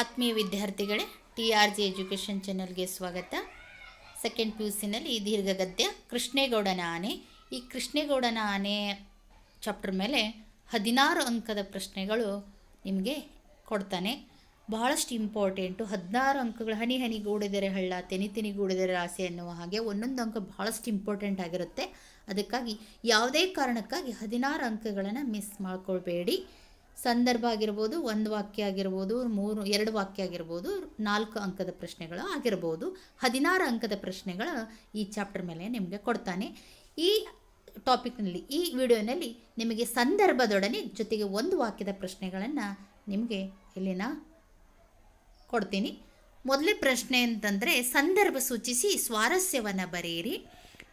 ಆತ್ಮೀಯ ವಿದ್ಯಾರ್ಥಿಗಳೇ, T R G education ಚಾನಲ್ಗೆ ಸ್ವಾಗತ. ಸೆಕೆಂಡ್ ಪಿ ಯು ಸಿನಲ್ಲಿ ದೀರ್ಘ ಗದ್ಯ ಕೃಷ್ಣೇಗೌಡನ ಆನೆ ಈ ಕೃಷ್ಣೇಗೌಡನ ಆನೆ ಚಾಪ್ಟರ್ ಮೇಲೆ ಹದಿನಾರು ಅಂಕದ ಪ್ರಶ್ನೆಗಳು ನಿಮಗೆ ಕೊಡ್ತಾನೆ. ಬಹಳಷ್ಟು ಇಂಪಾರ್ಟೆಂಟು ಹದಿನಾರು ಅಂಕಗಳು ಹನಿ ಹನಿ ಗೂಡಿದರೆ ಹಳ್ಳ, ತೆನಿ ತೆನಿ ಗೂಡಿದರೆ ರಾಸೆ ಅನ್ನುವ ಹಾಗೆ ಒಂದೊಂದು ಅಂಕ ಬಹಳಷ್ಟು ಇಂಪಾರ್ಟೆಂಟ್ ಆಗಿರುತ್ತೆ. ಅದಕ್ಕಾಗಿ ಯಾವುದೇ ಕಾರಣಕ್ಕಾಗಿ ಹದಿನಾರು ಅಂಕಗಳನ್ನು ಮಿಸ್ ಮಾಡ್ಕೊಳ್ಬೇಡಿ. ಸಂದರ್ಭ ಆಗಿರ್ಬೋದು, ಒಂದು ವಾಕ್ಯ ಆಗಿರ್ಬೋದು, ಮೂರು, ಎರಡು ವಾಕ್ಯ ಆಗಿರ್ಬೋದು, ನಾಲ್ಕು ಅಂಕದ ಪ್ರಶ್ನೆಗಳು ಆಗಿರ್ಬೋದು, ಹದಿನಾರು ಅಂಕದ ಪ್ರಶ್ನೆಗಳು ಈ ಚಾಪ್ಟರ್ ಮೇಲೆ ನಿಮಗೆ ಕೊಡ್ತಾನೆ. ಈ ಟಾಪಿಕ್ನಲ್ಲಿ, ಈ ವಿಡಿಯೋನಲ್ಲಿ ನಿಮಗೆ ಸಂದರ್ಭದೊಡನೆ ಜೊತೆಗೆ ಒಂದು ವಾಕ್ಯದ ಪ್ರಶ್ನೆಗಳನ್ನು ನಿಮಗೆ ಇಲ್ಲಿನ ಕೊಡ್ತೀನಿ. ಮೊದಲೇ ಪ್ರಶ್ನೆ ಅಂತಂದರೆ, ಸಂದರ್ಭ ಸೂಚಿಸಿ ಸ್ವಾರಸ್ಯವನ್ನು ಬರೆಯಿರಿ.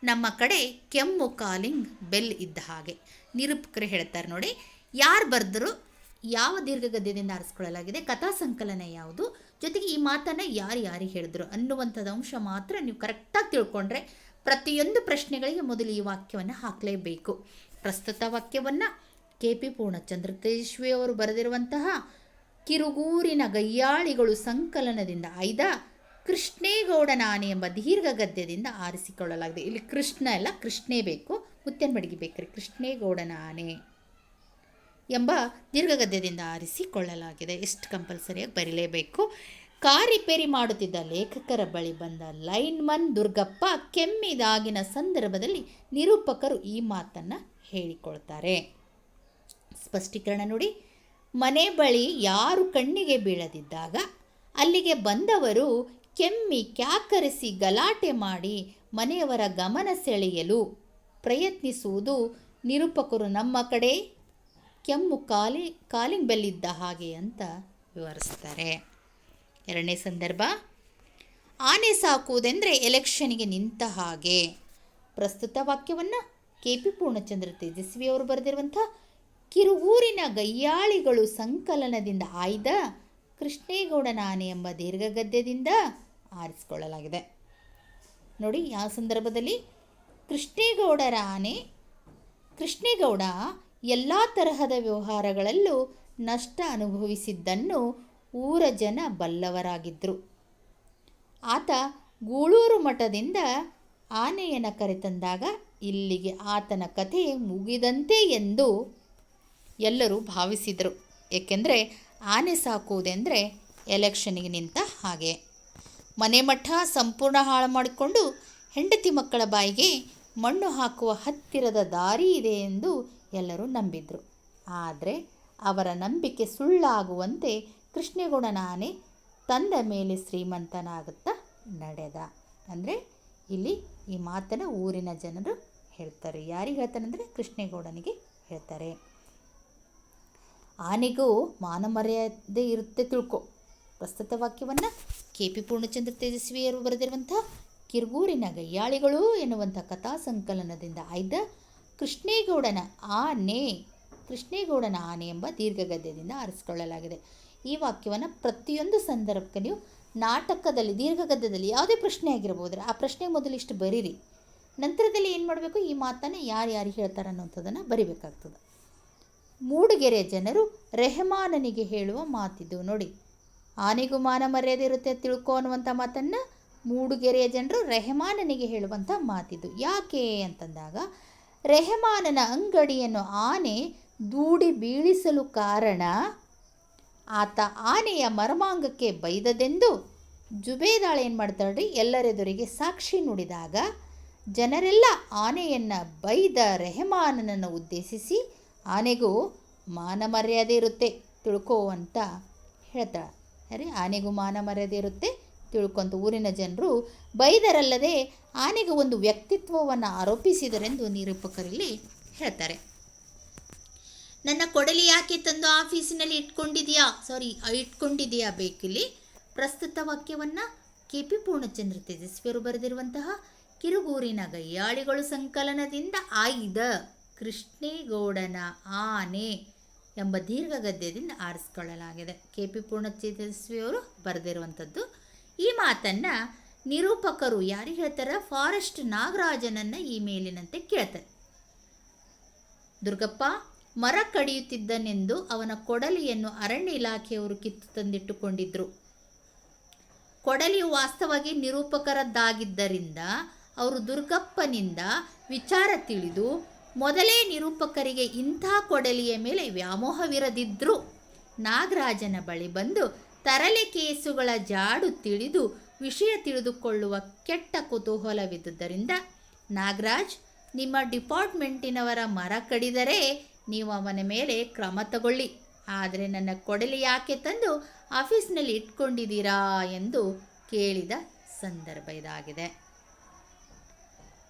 ನಮ್ಮ ಕಡೆ ಕೆಮ್ಮು, ಕಾಲಿಂಗ್, ಬೆಲ್ ಇದ್ದ ಹಾಗೆ. ನಿರೂಪಕರು ಹೇಳ್ತಾರೆ ನೋಡಿ, ಯಾರು ಬರೆದ್ರು ಯಾವ ದೀರ್ಘಗದ್ಯದಿಂದ ಆರಿಸ್ಕೊಳ್ಳಲಾಗಿದೆ? ಕಥಾ ಸಂಕಲನ ಯಾವುದು? ಜೊತೆಗೆ ಈ ಮಾತನ್ನು ಯಾರು ಯಾರಿಗೆ ಹೇಳಿದ್ರು? ಅನ್ನುವಂಥದ್ದು ಅಂಶ ಮಾತ್ರ ನೀವು ಕರೆಕ್ಟಾಗಿ ತಿಳ್ಕೊಂಡ್ರೆ ಪ್ರತಿಯೊಂದು ಪ್ರಶ್ನೆಗಳಿಗೆ ಮೊದಲು ಈ ವಾಕ್ಯವನ್ನು ಹಾಕಲೇಬೇಕು. ಪ್ರಸ್ತುತ ವಾಕ್ಯವನ್ನು ಕೆ ಪಿ ಪೂರ್ಣಚಂದ್ರ ತೇಜಸ್ವಿ ಅವರು ಬರೆದಿರುವಂತಹ, ಕಿರುಗೂರಿನ ಗಯ್ಯಾಳಿಗಳು ಸಂಕಲನದಿಂದ ಆಯ್ದ ಕೃಷ್ಣೇಗೌಡನ ಆನೆ ಎಂಬ ದೀರ್ಘ ಗದ್ಯದಿಂದ ಆರಿಸಿಕೊಳ್ಳಲಾಗಿದೆ. ಇಲ್ಲಿ ಕೃಷ್ಣ ಅಲ್ಲ, ಕೃಷ್ಣೇ ಬೇಕು. ಮುತ್ತೆನ್ ಬಡಿಗೆ ಬೇಕ್ರಿ. ಕೃಷ್ಣೇಗೌಡನ ಆನೆ ಎಂಬ ದೀರ್ಘಗದ್ಯದಿಂದ ಆರಿಸಿಕೊಳ್ಳಲಾಗಿದೆ. ಇಷ್ಟು ಕಂಪಲ್ಸರಿಯಾಗಿ ಬರೀಲೇಬೇಕು. ಕಾರ್ ರಿಪೇರಿ ಮಾಡುತ್ತಿದ್ದ ಲೇಖಕರ ಬಳಿ ಬಂದ ಲೈನ್ಮನ್ ದುರ್ಗಪ್ಪ ಕೆಮ್ಮಿದಾಗಿನ ಸಂದರ್ಭದಲ್ಲಿ ನಿರೂಪಕರು ಈ ಮಾತನ್ನು ಹೇಳಿಕೊಳ್ತಾರೆ. ಸ್ಪಷ್ಟೀಕರಣ ನೋಡಿ. ಮನೆ ಬಳಿ ಯಾರು ಕಣ್ಣಿಗೆ ಬೀಳದಿದ್ದಾಗ ಅಲ್ಲಿಗೆ ಬಂದವರು ಕೆಮ್ಮಿ ಕ್ಯಾಕರಿಸಿ ಗಲಾಟೆ ಮಾಡಿ ಮನೆಯವರ ಗಮನ ಸೆಳೆಯಲು ಪ್ರಯತ್ನಿಸುವುದು ನಿರೂಪಕರು ನಮ್ಮ ಕಡೆ ಕೆಮ್ಮು ಕಾಲಿ ಕಾಲಿಂಗ್ ಬೆಲ್ಲಿದ್ದ ಹಾಗೆ ಅಂತ ವಿವರಿಸ್ತಾರೆ. ಎರಡನೇ ಸಂದರ್ಭ, ಆನೆ ಸಾಕುವುದೆಂದರೆ ಎಲೆಕ್ಷನ್ಗೆ ನಿಂತ ಹಾಗೆ. ಪ್ರಸ್ತುತ ವಾಕ್ಯವನ್ನು ಕೆ ಪಿ ಪೂರ್ಣಚಂದ್ರ ತೇಜಸ್ವಿ ಅವರು ಬರೆದಿರುವಂಥ ಕಿರುಗೂರಿನ ಗಯ್ಯಾಳಿಗಳು ಸಂಕಲನದಿಂದ ಆಯ್ದ ಕೃಷ್ಣೇಗೌಡನ ಆನೆ ಎಂಬ ದೀರ್ಘ ಗದ್ಯದಿಂದ ಆರಿಸಿಕೊಳ್ಳಲಾಗಿದೆ. ನೋಡಿ ಯಾವ ಸಂದರ್ಭದಲ್ಲಿ ಕೃಷ್ಣೇಗೌಡರ ಆನೆ, ಕೃಷ್ಣೇಗೌಡ ಎಲ್ಲ ತರಹದ ವ್ಯವಹಾರಗಳಲ್ಲೂ ನಷ್ಟ ಅನುಭವಿಸಿದ್ದನ್ನು ಊರ ಜನ ಬಲ್ಲವರಾಗಿದ್ದರು ಆತ ಗೂಳೂರು ಮಠದಿಂದ ಆನೆಯನ್ನು ಕರೆತಂದಾಗ ಇಲ್ಲಿಗೆ ಆತನ ಕಥೆ ಮುಗಿದಂತೆ ಎಂದು ಎಲ್ಲರೂ ಭಾವಿಸಿದರು. ಏಕೆಂದರೆ ಆನೆ ಸಾಕುವುದೆಂದರೆ ಎಲೆಕ್ಷನ್ಗೆ ನಿಂತ ಹಾಗೆ. ಮನೆ ಮಠ ಸಂಪೂರ್ಣ ಹಾಳು ಮಾಡಿಕೊಂಡು ಹೆಂಡತಿ ಮಕ್ಕಳ ಬಾಯಿಗೆ ಮಣ್ಣು ಹಾಕುವ ಹತ್ತಿರದ ದಾರಿ ಇದೆ ಎಂದು ಎಲ್ಲರೂ ನಂಬಿದ್ರು. ಆದರೆ ಅವರ ನಂಬಿಕೆ ಸುಳ್ಳಾಗುವಂತೆ ಕೃಷ್ಣೇಗೌಡನ ಆನೆ ತಂದ ಮೇಲೆ ಶ್ರೀಮಂತನಾಗುತ್ತಾ ನಡೆದ. ಅಂದರೆ ಇಲ್ಲಿ ಈ ಮಾತನ್ನು ಊರಿನ ಜನರು ಹೇಳ್ತಾರೆ. ಯಾರಿಗೆ ಹೇಳ್ತಾರೆ ಅಂದರೆ ಕೃಷ್ಣೇಗೌಡನಿಗೆ ಹೇಳ್ತಾರೆ. ಆನೆಗೂ ಮಾನ ಮರ್ಯಾದೆ ಇರುತ್ತೆ ತಿಳ್ಕೊ. ಪ್ರಸ್ತುತ ವಾಕ್ಯವನ್ನು ಕೆ ಪಿ ಪೂರ್ಣಚಂದ್ರ ತೇಜಸ್ವಿಯರು ಬರೆದಿರುವಂಥ ಕಿರ್ಗೂರಿನ ಗಯ್ಯಾಳಿಗಳು ಎನ್ನುವಂಥ ಕಥಾ ಸಂಕಲನದಿಂದ ಆಯ್ದ ಕೃಷ್ಣೇಗೌಡನ ಆನೆ ಕೃಷ್ಣೇಗೌಡನ ಆನೆ ಎಂಬ ದೀರ್ಘಗದ್ಯದಿಂದ ಆರಿಸಿಕೊಳ್ಳಲಾಗಿದೆ. ಈ ವಾಕ್ಯವನ್ನು ಪ್ರತಿಯೊಂದು ಸಂದರ್ಭಕ್ಕೆ ನೀವು ನಾಟಕದಲ್ಲಿ, ದೀರ್ಘಗದ್ಯದಲ್ಲಿ ಯಾವುದೇ ಪ್ರಶ್ನೆ ಆಗಿರ್ಬೋದು ಆ ಪ್ರಶ್ನೆ ಮೊದಲು ಇಷ್ಟು ಬರೀರಿ. ನಂತರದಲ್ಲಿ ಏನು ಮಾಡಬೇಕು? ಈ ಮಾತನ್ನು ಯಾರು ಯಾರು ಹೇಳ್ತಾರೆ ಅನ್ನೋಂಥದ್ದನ್ನು ಬರಿಬೇಕಾಗ್ತದೆ. ಮೂಡಿಗೆರೆ ಜನರು ರೆಹಮಾನನಿಗೆ ಹೇಳುವ ಮಾತಿದ್ದು ನೋಡಿ. ಆನೆಗೂ ಮಾನ ಮರ್ಯಾದೆ ಇರುತ್ತೆ ತಿಳ್ಕೊ ಅನ್ನುವಂಥ ಮಾತನ್ನು ಮೂಡುಗೆರೆಯ ಜನರು ರೆಹಮಾನನಿಗೆ ಹೇಳುವಂಥ ಮಾತಿದ್ದು ಯಾಕೆ ಅಂತಂದಾಗ ರೆಹಮಾನನ ಅಂಗಡಿಯನ್ನು ಆನೆ ದೂಡಿ ಬೀಳಿಸಲು ಕಾರಣ, ಆತ ಆನೆಯ ಮರ್ಮಾಂಗಕ್ಕೆ ಬೈದದೆಂದು ಜುಬೇದಾಳ ಏನು ಮಾಡ್ತಾಳ್ರಿ ಎಲ್ಲರೆದುರಿಗೆ ಸಾಕ್ಷಿ ನುಡಿದಾಗ ಜನರೆಲ್ಲ ಆನೆಯನ್ನು ಬೈದ ರೆಹಮಾನನನ್ನು ಉದ್ದೇಶಿಸಿ ಆನೆಗೂ ಮಾನ ಮರ್ಯಾದೆ ಇರುತ್ತೆ. ತಿಳ್ಕೋ ಅಂತ ಹೇಳ್ತಾಳೆ. ಸರಿ ಆನೆಗೂ ಮಾನ ಮರ್ಯಾದೆ ಇರುತ್ತೆ. ತಿಳ್ಕೊಂತ ಊರಿನ ಜನರು, ಬೈದರಲ್ಲದೆ ಆನೆಗೆ ಒಂದು ವ್ಯಕ್ತಿತ್ವವನ್ನು ಆರೋಪಿಸಿದರೆಂದು ನಿರೂಪಕರಲ್ಲಿ ಹೇಳ್ತಾರೆ. ನನ್ನ ಕೊಡಲಿ ಯಾಕೆ ತಂದು ಆಫೀಸಿನಲ್ಲಿ ಇಟ್ಕೊಂಡಿದೆಯಾ ಸಾರಿ ಇಟ್ಕೊಂಡಿದೆಯಾ ಬೇಕಿಲ್ಲಿ? ಪ್ರಸ್ತುತ ವಾಕ್ಯವನ್ನು ಕೆ ಪಿ ಪೂರ್ಣಚಂದ್ರ ತೇಜಸ್ವಿಯವರು ಬರೆದಿರುವಂತಹ ಕಿರುಗೂರಿನ ಗಯ್ಯಾಳಿಗಳು ಸಂಕಲನದಿಂದ ಆಯ್ದ ಕೃಷ್ಣೇಗೌಡನ ಆನೆ ಎಂಬ ದೀರ್ಘ ಗದ್ಯದಿಂದ ಆರಿಸಿಕೊಳ್ಳಲಾಗಿದೆ. ಕೆ ಪಿ ಪೂರ್ಣಚೇತಸ್ವಿಯವರು ಬರೆದಿರುವಂಥದ್ದು ಈ ಮಾತನ್ನು ನಿರೂಪಕರು ಯಾರು ಹೇಳ್ತಾರೆ? ಫಾರೆಸ್ಟ್ ನಾಗರಾಜನನ್ನು ಈ ಮೇಲಿನಂತೆ ಕೇಳ್ತಾರೆ. ದುರ್ಗಪ್ಪ, ಮರ ಕಡಿಯುತ್ತಿದ್ದನೆಂದು ಅವನ ಕೊಡಲಿಯನ್ನು ಅರಣ್ಯ ಇಲಾಖೆಯವರು ಕಿತ್ತು ತಂದಿಟ್ಟುಕೊಂಡಿದ್ದರು ಕೊಡಲಿಯು ವಾಸ್ತವವಾಗಿ ನಿರೂಪಕರದ್ದಾಗಿದ್ದರಿಂದ ಅವರು ದುರ್ಗಪ್ಪನಿಂದ ವಿಚಾರ ತಿಳಿದು ಮೊದಲೇ ನಿರೂಪಕರಿಗೆ ಇಂಥ ಕೊಡಲಿಯ ಮೇಲೆ ವ್ಯಾಮೋಹವಿರದಿದ್ದರು ನಾಗರಾಜನ ಬಳಿ ಬಂದು ತರಲೆ ಕೇಸುಗಳ ಜಾಡು ತಿಳಿದು ವಿಷಯ ತಿಳಿದುಕೊಳ್ಳುವ ಕೆಟ್ಟ ಕುತೂಹಲವಿದ್ದುದರಿಂದ, ನಾಗರಾಜ್, ನಿಮ್ಮ ಡಿಪಾರ್ಟ್ಮೆಂಟಿನವರ ಮರ ಕಡಿದರೆ ನೀವು ಅವನ ಮೇಲೆ ಕ್ರಮ ತಗೊಳ್ಳಿ. ಆದರೆ ನನ್ನ ಕೊಡಲಿ ಯಾಕೆ ತಂದು ಆಫೀಸ್ನಲ್ಲಿ ಇಟ್ಕೊಂಡಿದ್ದೀರಾ ಎಂದು ಕೇಳಿದ ಸಂದರ್ಭ ಇದಾಗಿದೆ.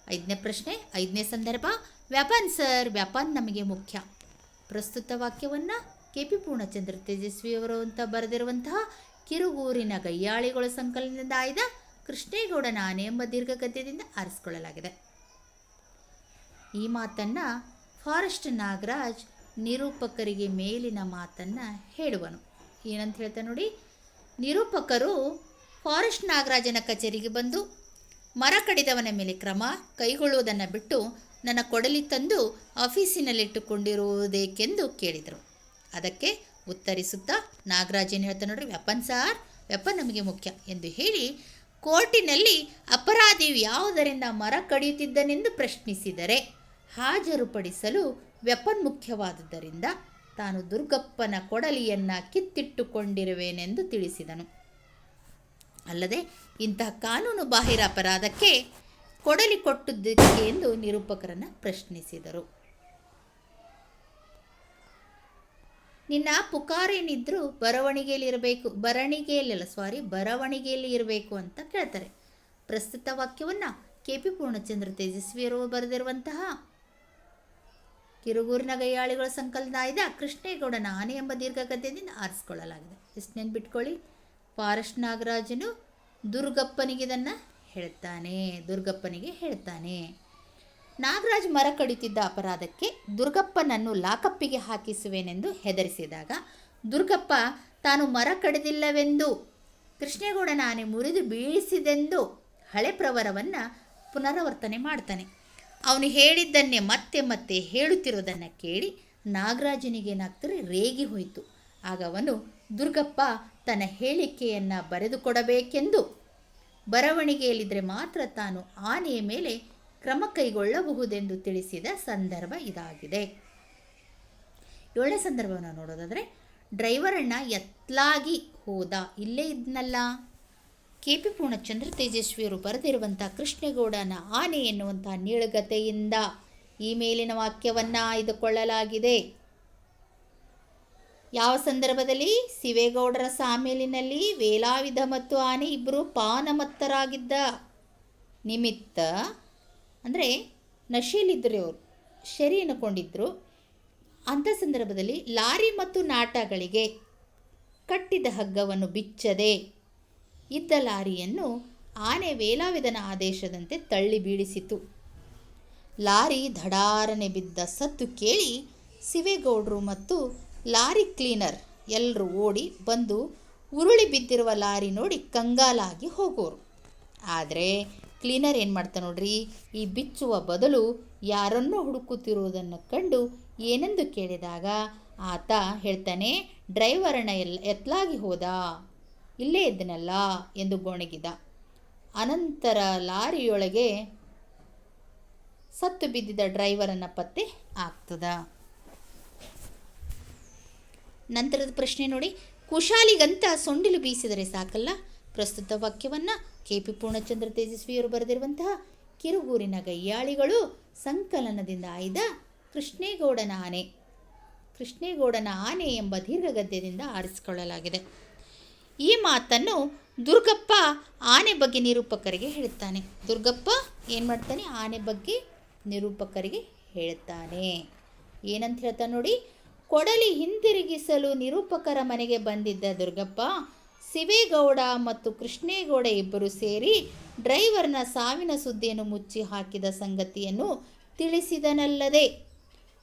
ಐದನೇ ಪ್ರಶ್ನೆ, ಐದನೇ ಸಂದರ್ಭ, ವ್ಯಾಪಾನ್ ಸರ್, ವ್ಯಾಪಾನ್ ನಮಗೆ ಮುಖ್ಯ. ಪ್ರಸ್ತುತ ವಾಕ್ಯವನ್ನು ಕೆ ಪಿ ಪೂರ್ಣಚಂದ್ರ ತೇಜಸ್ವಿಯವರು ಅಂತ ಬರೆದಿರುವಂತಹ ಕಿರುಗೂರಿನ ಗಯ್ಯಾಳಿಗಳ ಸಂಕಲನದಿಂದ ಆಯ್ದ ಕೃಷ್ಣೇಗೌಡನ ನಾನೆ ಎಂಬ ದೀರ್ಘಗದ್ಯದಿಂದ ಆರಿಸಿಕೊಳ್ಳಲಾಗಿದೆ. ಈ ಮಾತನ್ನು ಫಾರೆಸ್ಟ್ ನಾಗರಾಜ್ ನಿರೂಪಕರಿಗೆ ಮೇಲಿನ ಮಾತನ್ನು ಹೇಳುವನು. ಏನಂತ ಹೇಳ್ತಾನೆ ನೋಡಿ, ನಿರೂಪಕರು ಫಾರೆಸ್ಟ್ ನಾಗರಾಜನ ಕಚೇರಿಗೆ ಬಂದು ಮರ ಕಡಿದವನ ಮೇಲೆ ಕ್ರಮ ಕೈಗೊಳ್ಳುವುದನ್ನು ಬಿಟ್ಟು ನನ್ನ ಕೊಡಲಿ ತಂದು ಆಫೀಸಿನಲ್ಲಿಟ್ಟುಕೊಂಡಿರುವುದೇಕೆಂದು ಕೇಳಿದರು. ಅದಕ್ಕೆ ಉತ್ತರಿಸುತ್ತಾ ನಾಗರಾಜನ್ ಹೇಳ್ತಾ ನೋಡ್ರಿ, ವೆಪನ್ ಸಾರ್, ವೆಪನ್ ನಮಗೆ ಮುಖ್ಯ ಎಂದು ಹೇಳಿ ಕೋರ್ಟಿನಲ್ಲಿ ಅಪರಾಧಿಯು ಯಾವುದರಿಂದ ಮರ ಕಡಿಯುತ್ತಿದ್ದನೆಂದು ಪ್ರಶ್ನಿಸಿದರೆ ಹಾಜರುಪಡಿಸಲು ವೆಪನ್ ಮುಖ್ಯವಾದುದರಿಂದ ತಾನು ದುರ್ಗಪ್ಪನ ಕೊಡಲಿಯನ್ನು ಕಿತ್ತಿಟ್ಟುಕೊಂಡಿರುವೆನೆಂದು ತಿಳಿಸಿದನು. ಅಲ್ಲದೆ ಇಂತಹ ಕಾನೂನು ಬಾಹಿರ ಅಪರಾಧಕ್ಕೆ ಕೊಡಲಿ ಕೊಟ್ಟದ್ದಕ್ಕೆ ಎಂದು ನಿರೂಪಕರನ್ನು ಪ್ರಶ್ನಿಸಿದರು. ನಿನ್ನ ಪುಕಾರೇನಿದ್ರು ಬರವಣಿಗೆಯಲ್ಲಿ ಇರಬೇಕು ಬರವಣಿಗೆಯಲ್ಲ ಸಾರಿ ಬರವಣಿಗೆಯಲ್ಲಿ ಇರಬೇಕು ಅಂತ ಕೇಳ್ತಾರೆ. ಪ್ರಸ್ತುತ ವಾಕ್ಯವನ್ನು ಕೆ ಪಿ ಪೂರ್ಣಚಂದ್ರ ತೇಜಸ್ವಿಯರು ಬರೆದಿರುವಂತಹ ಕಿರುಗೂರಿನ ಗೈಯಾಳಿಗಳ ಸಂಕಲನ ಆಯ್ದ ಕೃಷ್ಣೇಗೌಡನ ಆನೆ ಎಂಬ ದೀರ್ಘಗದ್ಯದಿಂದ ಆರಿಸ್ಕೊಳ್ಳಲಾಗಿದೆ. ಎಷ್ಟು ನೆನ್ಪಿಟ್ಕೊಳ್ಳಿ. ಫಾರೆಸ್ಟ್ ನಾಗರಾಜನು ದುರ್ಗಪ್ಪನಿಗೆ ಇದನ್ನು ಹೇಳ್ತಾನೆ, ದುರ್ಗಪ್ಪನಿಗೆ ಹೇಳ್ತಾನೆ. ನಾಗರಾಜ್ ಮರ ಕಡಿತಿದ್ದ ಅಪರಾಧಕ್ಕೆ ದುರ್ಗಪ್ಪನನ್ನು ಲಾಕಪ್ಪಿಗೆ ಹಾಕಿಸುವೆನೆಂದು ಹೆದರಿಸಿದಾಗ, ದುರ್ಗಪ್ಪ, ತಾನು ಮರ ಕಡಿದಿಲ್ಲವೆಂದು ಕೃಷ್ಣೇಗೌಡನ ಆನೆ ಮುರಿದು ಬೀಳಿಸಿದೆಂದು ಹಳೆ ಪ್ರವರವನ್ನು ಪುನರಾವರ್ತನೆ ಮಾಡ್ತಾನೆ. ಅವನು ಹೇಳಿದ್ದನ್ನೇ ಮತ್ತೆ ಮತ್ತೆ ಹೇಳುತ್ತಿರುವುದನ್ನು ಕೇಳಿ ನಾಗರಾಜನಿಗೆ ಏನಾಗ್ತಾರೆ ರೇಗಿ ಹೋಯಿತು. ಆಗ ಅವನು, ದುರ್ಗಪ್ಪ, ತನ್ನ ಹೇಳಿಕೆಯನ್ನು ಬರೆದುಕೊಡಬೇಕೆಂದು ಬರವಣಿಗೆಯಲ್ಲಿದ್ದರೆ ಮಾತ್ರ ತಾನು ಆನೆಯ ಮೇಲೆ ಕ್ರಮ ಕೈಗೊಳ್ಳಬಹುದೆಂದು ತಿಳಿಸಿದ ಸಂದರ್ಭ ಇದಾಗಿದೆ. ಏಳನೇ ಸಂದರ್ಭವನ್ನು ನೋಡೋದಾದರೆ ಡ್ರೈವರಣ್ಣ ಎತ್ತಲಾಗಿ ಹೋದ. ಇಲ್ಲೇ ಇದ್ನಲ್ಲ. ಕೆ ಪಿ ಪೂರ್ಣಚಂದ್ರ ತೇಜಸ್ವಿಯವರು ಬರೆದಿರುವಂಥ ಕೃಷ್ಣೇಗೌಡನ ಆನೆ ಎನ್ನುವಂಥ ನೀಳಗತೆಯಿಂದ ಈ ಮೇಲಿನ ವಾಕ್ಯವನ್ನು ಆಯ್ದುಕೊಳ್ಳಲಾಗಿದೆ. ಯಾವ ಸಂದರ್ಭದಲ್ಲಿ? ಶಿವೇಗೌಡರ ಸಾಮೇಲಿನಲ್ಲಿ ವೇಲಾವಿಧ ಮತ್ತು ಆನೆ ಇಬ್ಬರು ಪಾನಮತ್ತರಾಗಿದ್ದ ನಿಮಿತ್ತ ಅಂದರೆ ನಶೆಯಲ್ಲಿದ್ದರೆ ಅವರು, ಶರಿ ಅನ್ಕೊಂಡಿದ್ರು ಅಂಥ ಸಂದರ್ಭದಲ್ಲಿ ಲಾರಿ ಮತ್ತು ನಾಟಗಳಿಗೆ ಕಟ್ಟಿದ ಹಗ್ಗವನ್ನು ಬಿಚ್ಚದೆ ಇದ್ದ ಲಾರಿಯನ್ನು ಆನೆ ವೇಲಾವಿದನ ಆದೇಶದಂತೆ ತಳ್ಳಿ ಬೀಳಿಸಿತು. ಲಾರಿ ಧಡಾರನೆ ಬಿದ್ದ ಸತ್ತು ಕೇಳಿ ಸಿವೇಗೌಡರು ಮತ್ತು ಲಾರಿ ಕ್ಲೀನರ್ ಎಲ್ಲರೂ ಓಡಿ ಬಂದು ಉರುಳಿ ಬಿದ್ದಿರುವ ಲಾರಿ ನೋಡಿ ಕಂಗಾಲಾಗಿ ಹೋಗೋರು. ಆದರೆ ಕ್ಲೀನರ್ ಏನು ಮಾಡ್ತಾ ನೋಡ್ರಿ? ಈ ಬಿಚ್ಚುವ ಬದಲು ಯಾರನ್ನೋ ಹುಡುಕುತ್ತಿರುವುದನ್ನು ಕಂಡು ಏನೆಂದು ಕೇಳಿದಾಗ ಆತ ಹೇಳ್ತಾನೆ ಡ್ರೈವರ್ನ ಎಲ್ ಎತ್ತಲಾಗಿ ಹೋದ. ಇಲ್ಲೇ ಇದ್ದನಲ್ಲ, ಎಂದು ಗೊಣಗಿದ ಅನಂತರ ಲಾರಿಯೊಳಗೆ ಸತ್ತು ಬಿದ್ದಿದ್ದ ಡ್ರೈವರನ್ನು ಪತ್ತೆ ಆಗ್ತದ. ನಂತರದ ಪ್ರಶ್ನೆ ನೋಡಿ. ಕುಶಾಲಿಗಂತ ಸೊಂಡಿಲು ಬೀಸಿದರೆ ಸಾಕಲ್ಲ? ಪ್ರಸ್ತುತ ವಾಕ್ಯವನ್ನು ಕೆ ಪಿ ಪೂರ್ಣಚಂದ್ರ ತೇಜಸ್ವಿಯವರು ಬರೆದಿರುವಂತಹ ಕಿರುಗೂರಿನ ಗಯ್ಯಾಳಿಗಳು ಸಂಕಲನದಿಂದ ಆಯ್ದ ಕೃಷ್ಣೇಗೌಡನ ಆನೆ. ಕೃಷ್ಣೇಗೌಡನ ಆನೆ ಎಂಬ ದೀರ್ಘಗದ್ಯದಿಂದ ಆರಿಸಿಕೊಳ್ಳಲಾಗಿದೆ. ಈ ಮಾತನ್ನು ದುರ್ಗಪ್ಪ ಆನೆ ಬಗ್ಗೆ ನಿರೂಪಕರಿಗೆ ಹೇಳುತ್ತಾನೆ. ದುರ್ಗಪ್ಪ ಏನು ಮಾಡ್ತಾನೆ? ಆನೆ ಬಗ್ಗೆ ನಿರೂಪಕರಿಗೆ ಹೇಳುತ್ತಾನೆ. ಏನಂತ ಹೇಳ್ತಾನೆ ನೋಡಿ, ಕೊಡಲಿ ಹಿಂದಿರುಗಿಸಲು ನಿರೂಪಕರ ಮನೆಗೆ ಬಂದಿದ್ದ ದುರ್ಗಪ್ಪ ಶಿವೇಗೌಡ ಮತ್ತು ಕೃಷ್ಣೇಗೌಡ ಇಬ್ಬರು ಸೇರಿ ಡ್ರೈವರ್ನ ಸಾವಿನ ಸುದ್ದಿಯನ್ನು ಮುಚ್ಚಿ ಹಾಕಿದ ಸಂಗತಿಯನ್ನು ತಿಳಿಸಿದನಲ್ಲದೆ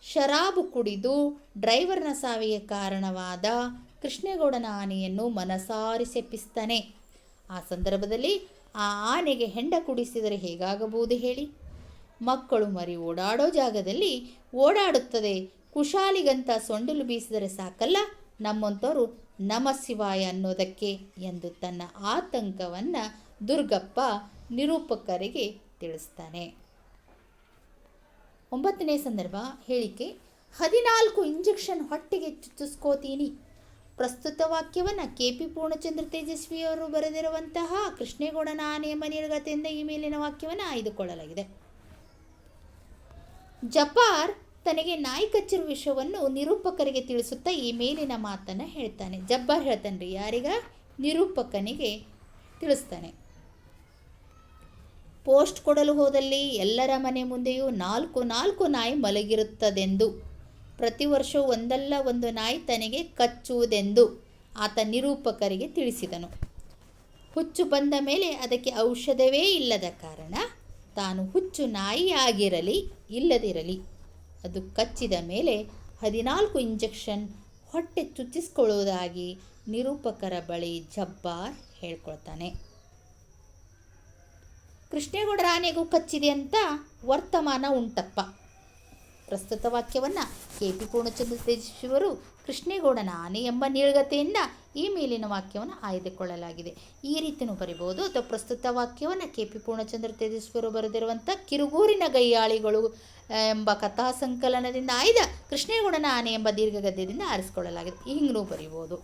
ಶರಾಬು ಕುಡಿದು ಡ್ರೈವರ್ನ ಸಾವಿಗೆ ಕಾರಣವಾದ ಕೃಷ್ಣೇಗೌಡನ ಆನೆಯನ್ನು ಮನಸಾರಿ ಸೆಪ್ಪಿಸ್ತಾನೆ ಆ ಸಂದರ್ಭದಲ್ಲಿ ಆ ಆನೆಗೆ ಹೆಂಡ ಕುಡಿಸಿದರೆ ಹೇಗಾಗಬಹುದು ಹೇಳಿ? ಮಕ್ಕಳು ಮರಿ ಓಡಾಡೋ ಜಾಗದಲ್ಲಿ ಓಡಾಡುತ್ತದೆ. ಕುಶಾಲಿಗಂತ ಸೊಂಡಿಲು ಬೀಸಿದರೆ ಸಾಕಲ್ಲ? ನಮ್ಮಂಥವ್ರು ನಮ ಶಿವಾಯ ಅನ್ನೋದಕ್ಕೆ ಎಂದು ತನ್ನ ಆತಂಕವನ್ನು ದುರ್ಗಪ್ಪ ನಿರೂಪಕರಿಗೆ ತಿಳಿಸ್ತಾನೆ. ಒಂಬತ್ತನೇ ಸಂದರ್ಭ, ಹೇಳಿಕೆ, ಹದಿನಾಲ್ಕು ಇಂಜೆಕ್ಷನ್ ಹೊಟ್ಟೆಗೆ ಚುಚ್ಚಿಸ್ಕೋತೀನಿ. ಪ್ರಸ್ತುತ ವಾಕ್ಯವನ್ನು ಕೆ ಪಿ ಪೂರ್ಣಚಂದ್ರ ತೇಜಸ್ವಿಯವರು ಬರೆದಿರುವಂತಹ ಕೃಷ್ಣೇಗೌಡನ ಆನೆಯ ಮನೆಯಗತೆಯಿಂದ ಈ ಮೇಲಿನ ವಾಕ್ಯವನ್ನು ಆಯ್ದುಕೊಳ್ಳಲಾಗಿದೆ. ಜಪಾರ್ ತನಗೆ ನಾಯಿ ಕಚ್ಚಿರುವ ವಿಷಯವನ್ನು ನಿರೂಪಕರಿಗೆ ತಿಳಿಸುತ್ತಾ ಈ ಮೇಲಿನ ಮಾತನ್ನು ಹೇಳ್ತಾನೆ. ಜಬ್ಬಾರ್ ಹೇಳ್ತಾನೆ ರೀ ಯಾರಿಗ? ನಿರೂಪಕನಿಗೆ ತಿಳಿಸ್ತಾನೆ. ಪೋಸ್ಟ್ ಕೊಡಲು ಹೋದಲ್ಲಿ ಎಲ್ಲರ ಮನೆ ಮುಂದೆಯೂ ನಾಲ್ಕು ನಾಲ್ಕು ನಾಯಿ ಮಲಗಿರುತ್ತದೆಂದು, ಪ್ರತಿ ವರ್ಷ ಒಂದಲ್ಲ ಒಂದು ನಾಯಿ ತನಗೆ ಕಚ್ಚುವುದೆಂದು ಆತ ನಿರೂಪಕರಿಗೆ ತಿಳಿಸಿದನು. ಹುಚ್ಚು ಬಂದ ಮೇಲೆ ಅದಕ್ಕೆ ಔಷಧವೇ ಇಲ್ಲದ ಕಾರಣ ತಾನು ಹುಚ್ಚು ನಾಯಿಯಾಗಿರಲಿ ಇಲ್ಲದಿರಲಿ ಅದು ಕಚ್ಚಿದ ಮೇಲೆ ಹದಿನಾಲ್ಕು ಇಂಜೆಕ್ಷನ್ ಹೊಟ್ಟೆ ಚುಚ್ಚಿಸ್ಕೊಳ್ಳುವುದಾಗಿ ನಿರೂಪಕರ ಬಳಿ ಜಬ್ಬಾರ್ ಹೇಳ್ಕೊಳ್ತಾನೆ. ಕೃಷ್ಣೇಗೌಡರ ಆನೆಗೂ ಕಚ್ಚಿದೆ ಅಂತ ವರ್ತಮಾನ ಉಂಟಪ್ಪ. ಪ್ರಸ್ತುತ ವಾಕ್ಯವನ್ನು ಕೆ ಪಿ ಪೂರ್ಣಚಂದ್ರ ತೇಜಸ್ವಿಯವರು ಕೃಷ್ಣೇಗೌಡನ ಆನೆ ಎಂಬ ನೀಳ್ಗತೆಯಿಂದ ಈ ಮೇಲಿನ ವಾಕ್ಯವನ್ನು ಆಯ್ದುಕೊಳ್ಳಲಾಗಿದೆ. ಈ ರೀತಿಯೂ ಬರಿಬೋದು ಅಥವಾ ಪ್ರಸ್ತುತ ವಾಕ್ಯವನ್ನು ಕೆ ಪಿ ಪೂರ್ಣಚಂದ್ರ ತೇಜಸ್ವಿಯವರು ಬರೆದಿರುವಂಥ ಕಿರುಗೂರಿನ ಗೈಯಾಳಿಗಳು ಎಂಬ ಕಥಾ ಸಂಕಲನದಿಂದ ಆಯ್ದ ಕೃಷ್ಣೇಗೌಡನ ಆನೆ ಎಂಬ ದೀರ್ಘಗದ್ಯದಿಂದ ಆರಿಸಿಕೊಳ್ಳಲಾಗಿದೆ. ಹಿಂಗೂ ಬರಿಬೋದು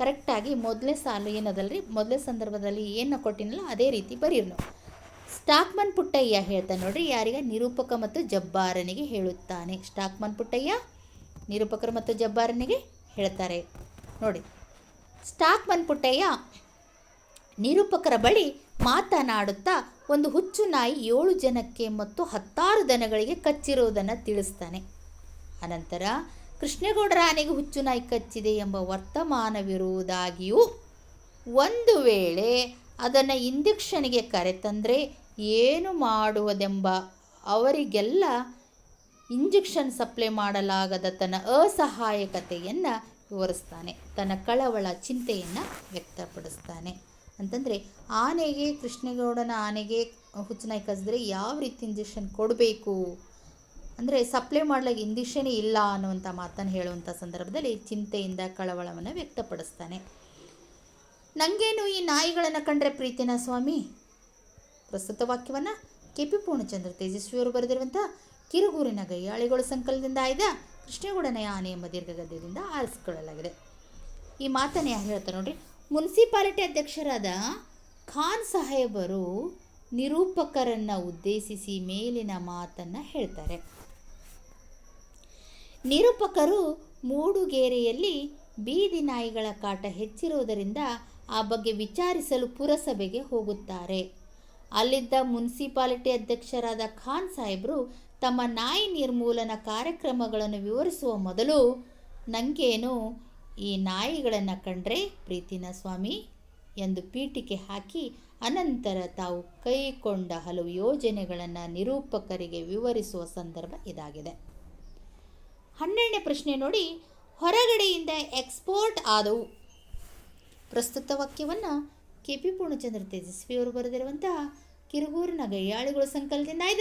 ಕರೆಕ್ಟಾಗಿ ಮೊದಲೇ ಸಾಲು ಏನದಲ್ರಿ? ಮೊದಲೇ ಸಂದರ್ಭದಲ್ಲಿ ಏನು ಕೊಟ್ಟಿನಲ್ಲ, ಅದೇ ರೀತಿ ಬರೀರಿ ನಾವು ಸ್ಟಾಕ್ಮನ್ ಪುಟ್ಟಯ್ಯ ಹೇಳ್ತಾನೆ ನೋಡ್ರಿ, ಯಾರಿಗೆ? ನಿರೂಪಕ ಮತ್ತು ಜಬ್ಬಾರನಿಗೆ ಹೇಳುತ್ತಾನೆ. ಸ್ಟಾಕ್ಮನ್ ಪುಟ್ಟಯ್ಯ, ನಿರೂಪಕರು ಮತ್ತು ಜಬ್ಬಾರನಿಗೆ ಹೇಳ್ತಾರೆ. ನೋಡಿ, ಸ್ಟಾಕ್ಮನ್ ಪುಟ್ಟಯ್ಯ ನಿರೂಪಕರ ಬಳಿ ಮಾತನಾಡುತ್ತಾ ಒಂದು ಹುಚ್ಚು ನಾಯಿ ಏಳು ಜನಕ್ಕೆ ಮತ್ತು ಹತ್ತಾರು ದನಗಳಿಗೆ ಕಚ್ಚಿರುವುದನ್ನು ತಿಳಿಸ್ತಾನೆ. ಅನಂತರ, ಕೃಷ್ಣೇಗೌಡರ ಆನೆಗೆ ಹುಚ್ಚು ನಾಯಿ ಕಚ್ಚಿದೆ ಎಂಬ ವರ್ತಮಾನವಿರುವುದಾಗಿಯೂ ಒಂದು ವೇಳೆ ಅದನ್ನು ಇಂಜೆಕ್ಷನ್ಗೆ ಕರೆತಂದರೆ ಏನು ಮಾಡುವುದೆಂಬ ಅವರಿಗೆಲ್ಲ ಇಂಜೆಕ್ಷನ್ ಸಪ್ಲೈ ಮಾಡಲಾಗದ ತನ್ನ ಅಸಹಾಯಕತೆಯನ್ನು ವಿವರಿಸ್ತಾನೆ. ತನ್ನ ಕಳವಳ ಚಿಂತೆಯನ್ನು ವ್ಯಕ್ತಪಡಿಸ್ತಾನೆ. ಅಂತಂದರೆ, ಆನೆಗೆ, ಕೃಷ್ಣೇಗೌಡನ ಆನೆಗೆ ಹುಚ್ಚನಾಯಿ ಕಸಿದ್ರೆ ಯಾವ ರೀತಿ ಇಂಜೆಕ್ಷನ್ ಕೊಡಬೇಕು? ಅಂದರೆ, ಸಪ್ಲೈ ಮಾಡ್ಲಿಕ್ಕೆ ಇಂಜೆಕ್ಷನೇ ಇಲ್ಲ ಅನ್ನುವಂಥ ಮಾತನ್ನು ಹೇಳುವಂಥ ಸಂದರ್ಭದಲ್ಲಿ ಚಿಂತೆಯಿಂದ ಕಳವಳವನ್ನು ವ್ಯಕ್ತಪಡಿಸ್ತಾನೆ. ನನಗೇನು ಈ ನಾಯಿಗಳನ್ನು ಕಂಡ್ರೆ ಪ್ರೀತಿನ ಸ್ವಾಮಿ? ಪ್ರಸ್ತುತ ವಾಕ್ಯವನ್ನು ಕೆ ಪಿ ಪೂರ್ಣಚಂದ್ರ ತೇಜಸ್ವಿಯವರು ಬರೆದಿರುವಂಥ ಕಿರುಗೂರಿನ ಗೈಯಾಳಿಗಳ ಸಂಕಲನದಿಂದ ಆಯ್ದ ಕೃಷ್ಣೇಗೌಡನ ಆನೆ ಎಂಬ ದೀರ್ಘಗದ್ಯದಿಂದ ಆರಿಸಿಕೊಳ್ಳಲಾಗಿದೆ ಈ ಮಾತನ್ನು ಯಾರು ಹೇಳ್ತಾರೆ ನೋಡ್ರಿ? ಮುನ್ಸಿಪಾಲಿಟಿ ಅಧ್ಯಕ್ಷರಾದ ಖಾನ್ ಸಾಹೇಬರು ನಿರೂಪಕರನ್ನು ಉದ್ದೇಶಿಸಿ ಮೇಲಿನ ಮಾತನ್ನು ಹೇಳ್ತಾರೆ. ನಿರೂಪಕರು ಮೂಡುಗೇರೆಯಲ್ಲಿ ಬೀದಿ ನಾಯಿಗಳ ಕಾಟ ಹೆಚ್ಚಿರುವುದರಿಂದ ಆ ಬಗ್ಗೆ ವಿಚಾರಿಸಲು ಪುರಸಭೆಗೆ ಹೋಗುತ್ತಾರೆ. ಅಲ್ಲಿದ್ದ ಮುನ್ಸಿಪಾಲಿಟಿ ಅಧ್ಯಕ್ಷರಾದ ಖಾನ್ ಸಾಹೇಬರು ತಮ್ಮ ನಾಯಿ ನಿರ್ಮೂಲನ ಕಾರ್ಯಕ್ರಮಗಳನ್ನು ವಿವರಿಸುವ ಮೊದಲು ನನಗೇನು ಈ ನಾಯಿಗಳನ್ನು ಕಂಡ್ರೆ ಪ್ರೀತಿನ ಸ್ವಾಮಿ ಎಂದು ಪೀಠಿಕೆ ಹಾಕಿ ಅನಂತರ ತಾವು ಕೈಕೊಂಡ ಹಲವು ಯೋಜನೆಗಳನ್ನು ನಿರೂಪಕರಿಗೆ ವಿವರಿಸುವ ಸಂದರ್ಭ ಇದಾಗಿದೆ. ಹನ್ನೆರಡನೇ ಪ್ರಶ್ನೆ ನೋಡಿ, ಹೊರಗಡೆಯಿಂದ ಎಕ್ಸ್ಪೋರ್ಟ್ ಆದವು. ಪ್ರಸ್ತುತ ವಾಕ್ಯವನ್ನು ಕೆ ಪಿ ಪೂರ್ಣಚಂದ್ರ ತೇಜಸ್ವಿಯವರು ಬರೆದಿರುವಂತಹ ಕಿರುಗೂರಿನ ಗೈಯಾಳಿಗಳು ಸಂಕಲನದಿಂದ ಆಯ್ದ?